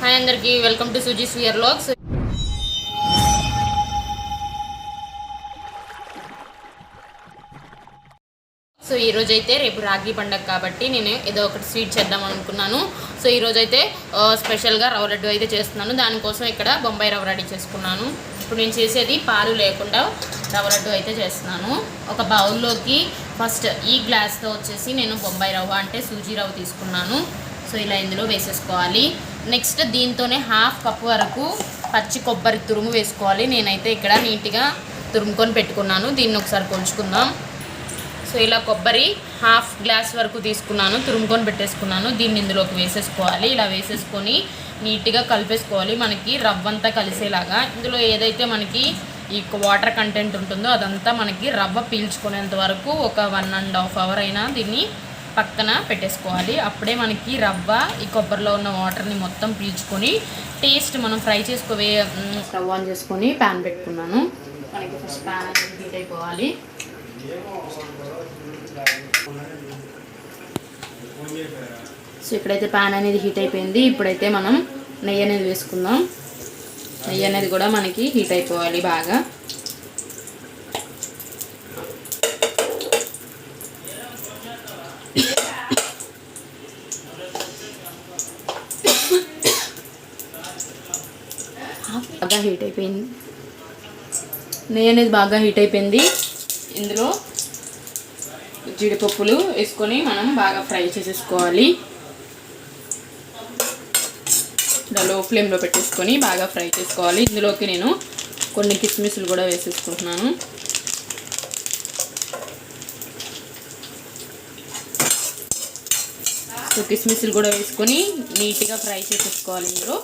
Hi అందరికి welcome to Suji స్వియర్ vlogs. So ఈ అయితే రేపు రాఖీ పండగ కాబట్టి నేను ఏదో ఒకటి స్వీట్ చేద్దాం అనుకున్నాను. సో ఈ రోజు అయితే స్పెషల్గా రవ్వ లడ్డు అయితే చేస్తున్నాను. దానికోసం ఇక్కడ బొంబాయి రవ్వ రెడీ చేసుకున్నాను. ఇప్పుడు నేను చేసేది పాలు లేకుండా రవ్వ లడ్డు అయితే చేస్తున్నాను. ఒక బౌల్లోకి ఫస్ట్ ఈ గ్లాస్తో వచ్చేసి నేను బొంబాయి రవ్వ అంటే సూజీ రవ్వ తీసుకున్నాను. సో ఇలా ఇందులో వేసేసుకోవాలి. నెక్స్ట్ దీంతోనే హాఫ్ కప్ వరకు పచ్చి కొబ్బరి తురుము వేసుకోవాలి. నేనైతే ఇక్కడ నీట్గా తురుముకొని పెట్టుకున్నాను. దీన్ని ఒకసారి కొలుచుకుందాం సో ఇలా కొబ్బరి హాఫ్ గ్లాస్ వరకు తీసుకున్నాను. తురుముకొని పెట్టేసుకున్నాను. దీన్ని ఇందులోకి వేసేసుకోవాలి. ఇలా వేసేసుకొని నీట్గా కలిపేసుకోవాలి. మనకి రవ్వంతా కలిసేలాగా. ఇందులో ఏదైతే మనకి ఈ వాటర్ కంటెంట్ ఉంటుందో అదంతా మనకి రవ్వ పీల్చుకునేంత వరకు ఒక వన్ అండ్ హాఫ్ అవర్ అయినా దీన్ని పక్కన పెట్టేసుకోవాలి. అప్పుడే మనకి రవ్వ ఈ కొబ్బరిలో ఉన్న వాటర్ని మొత్తం పీల్చుకొని టేస్ట్ మనం ఫ్రై చేసుకోవే స్టవ్ ఆన్ చేసుకొని ప్యాన్ పెట్టుకున్నాను. మనకి ఫస్ట్ ప్యాన్ అనేది హీట్ అయిపోవాలి. సో ఇక్కడైతే ప్యాన్ అనేది హీట్ అయిపోయింది. ఇప్పుడైతే మనం నెయ్యి అనేది వేసుకుందాం. నెయ్యి అనేది కూడా మనకి హీట్ అయిపోవాలి బాగా. బాగా హీట్ అయిపోయింది. నెయ్యి అనేది బాగా హీట్ అయిపోయింది. ఇందులో జీడిపప్పులు వేసుకొని మనం బాగా ఫ్రై చేసేసుకోవాలి. లో ఫ్లేమ్లో పెట్టేసుకొని బాగా ఫ్రై చేసుకోవాలి. ఇందులోకి నేను కొన్ని కిస్మిస్లు కూడా వేసేసుకుంటున్నాను. సో కిస్మిస్లు కూడా వేసుకొని నీట్గా ఫ్రై చేసేసుకోవాలి ఇందులో.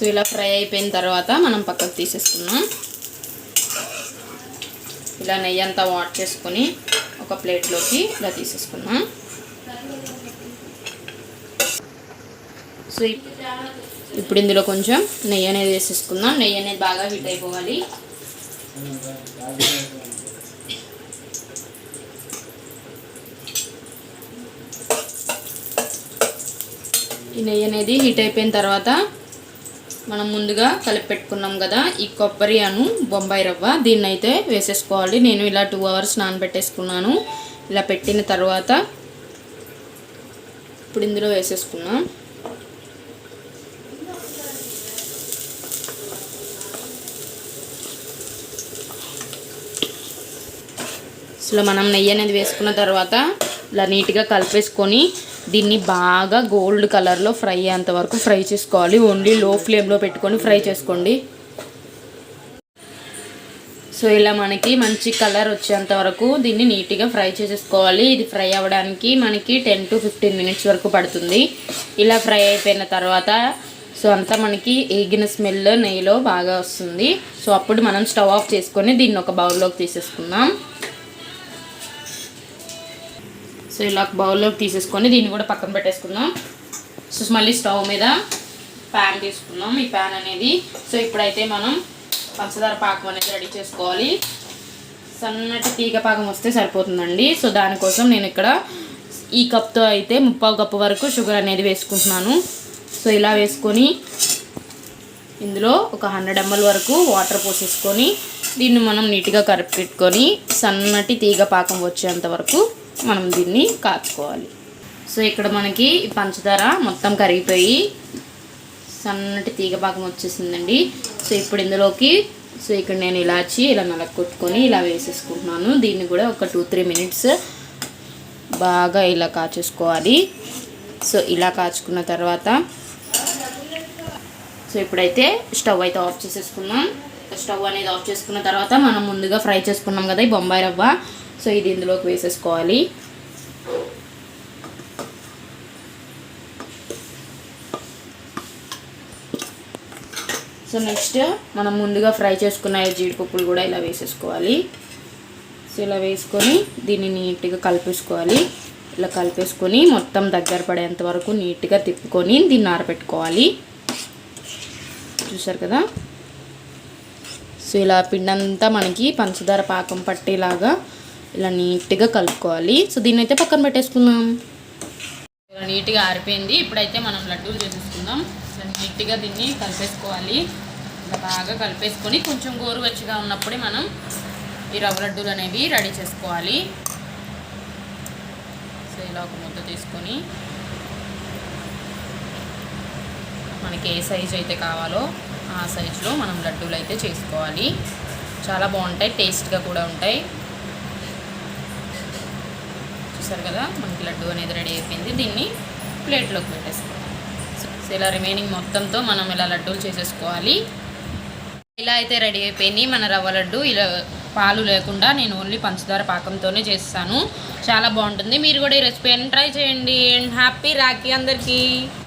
సో ఇలా ఫ్రై అయిపోయిన తర్వాత మనం పక్కకు తీసేసుకున్నాం ఇలా నెయ్యి అంతా వాట్ చేసుకొని ఒక ప్లేట్లోకి ఇలా తీసేసుకున్నాం సో ఇప్పుడు ఇందులో కొంచెం నెయ్యి అనేది వేసేసుకుందాం. నెయ్యి అనేది బాగా హీట్ అయిపోవాలి. ఈ నెయ్యి అనేది హీట్ అయిపోయిన తర్వాత మనం ముందుగా కలిపి పెట్టుకున్నాం కదా ఈ కొబ్బరి అను బొంబాయి రవ్వ. దీన్ని అయితే వేసేసుకోవాలి. నేను ఇలా టూ అవర్స్ నానబెట్టేసుకున్నాను. ఇలా పెట్టిన తర్వాత ఇప్పుడు ఇందులో వేసేసుకున్నాం. అసలు మనం నెయ్యి అనేది వేసుకున్న తర్వాత ఇలా నీట్గా కలిపేసుకొని దీన్ని బాగా గోల్డ్ కలర్లో ఫ్రై అయ్యేంత వరకు ఫ్రై చేసుకోవాలి. ఓన్లీ లో ఫ్లేమ్లో పెట్టుకొని ఫ్రై చేసుకోండి. సో ఇలా మనకి మంచి కలర్ వచ్చేంత వరకు దీన్ని నీట్గా ఫ్రై చేసేసుకోవాలి. ఇది ఫ్రై అవ్వడానికి మనకి టెన్ టు ఫిఫ్టీన్ మినిట్స్ వరకు పడుతుంది. ఇలా ఫ్రై అయిపోయిన తర్వాత సో అంతా మనకి ఏగిన స్మెల్ నెయ్యిలో బాగా వస్తుంది. సో అప్పుడు మనం స్టవ్ ఆఫ్ చేసుకొని దీన్ని ఒక బౌల్లోకి తీసేసుకుందాం. సో ఇలా బౌల్లోకి తీసేసుకొని దీన్ని కూడా పక్కన పెట్టేసుకుందాం. సో మళ్ళీ స్టవ్ మీద ప్యాన్ తీసుకుందాం. ఈ ప్యాన్ అనేది సో ఇప్పుడైతే మనం పంచదార పాకం అనేది రెడీ చేసుకోవాలి. సన్నటి తీగ పాకం వస్తే సరిపోతుందండి. సో దానికోసం నేను ఇక్కడ ఈ కప్తో అయితే ముప్పావు కప్పు వరకు షుగర్ అనేది వేసుకుంటున్నాను. సో ఇలా వేసుకొని ఇందులో ఒక హండ్రెడ్ ఎంఎల్ వరకు వాటర్ పోసేసుకొని దీన్ని మనం నీట్గా కరిపెట్టుకొని సన్నటి తీగ పాకం వచ్చేంత వరకు మనం దీన్ని కాచుకోవాలి. సో ఇక్కడ మనకి పంచదార మొత్తం కరిగిపోయి సన్నటి తీగ భాగం వచ్చేసిందండి. సో ఇప్పుడు ఇందులోకి సో ఇక్కడ నేను ఇలాచి ఇలా నలగొట్టుకొని ఇలా వేసేసుకుంటున్నాను. దీన్ని కూడా ఒక టూ త్రీ మినిట్స్ బాగా ఇలా కాచేసుకోవాలి. సో ఇలా కాచుకున్న తర్వాత సో ఇప్పుడైతే స్టవ్ అయితే ఆఫ్ చేసేసుకున్నాం స్టవ్ అనేది ఆఫ్ చేసుకున్న తర్వాత మనం ముందుగా ఫ్రై చేసుకున్నాం కదా ఈ బొంబాయి రవ్వ. సో ఇది ఇందులోకి వేసేసుకోవాలి. సో నెక్స్ట్ మనం ముందుగా ఫ్రై చేసుకున్న జీడిపప్పులు కూడా ఇలా వేసేసుకోవాలి. సో ఇలా వేసుకొని దీన్ని నీట్గా కలిపేసుకోవాలి. ఇలా కలిపేసుకొని మొత్తం దగ్గర పడేంత వరకు నీట్గా తిప్పుకొని దీన్ని ఆరబెట్టుకోవాలి. చూసారు కదా? సో ఇలా పిండంతా మనకి పంచదార పాకం పట్టేలాగా ఇలా నీట్గా కలుపుకోవాలి. సో దీన్ని అయితే పక్కన పెట్టేసుకుందాం. ఇలా నీట్గా ఆరిపోయింది. ఇప్పుడైతే మనం లడ్డూలు చేసేసుకుందాం. ఇలా నీట్గా దీన్ని కలిపేసుకోవాలి. ఇలా బాగా కలిపేసుకొని కొంచెం గోరువెచ్చగా ఉన్నప్పుడే మనం ఈ రవ్వ లడ్డూలు అనేవి రెడీ చేసుకోవాలి. సో ఇలా ఒక ముద్ద తీసుకొని మనకి ఏ సైజు అయితే కావాలో ఆ సైజులో మనం లడ్డూలు అయితే చేసుకోవాలి. చాలా బాగుంటాయి. టేస్ట్గా కూడా ఉంటాయి. చూసారు కదా మనకి లడ్డు అనేది రెడీ అయిపోయింది. దీన్ని ప్లేట్లోకి పెట్టేసుకోవాలి సో ఇలా రిమైనింగ్ మొత్తంతో మనం ఇలా లడ్డూలు చేసేసుకోవాలి. ఇలా అయితే రెడీ అయిపోయింది. మన రవ్వ లడ్డు ఇలా పాలు లేకుండా నేను ఓన్లీ పంచదార పాకంతోనే చేస్తాను. చాలా బాగుంటుంది. మీరు కూడా ఈ రెసిపీ ట్రై చేయండి. అండ్ హ్యాపీ రాఖీ అందరికీ.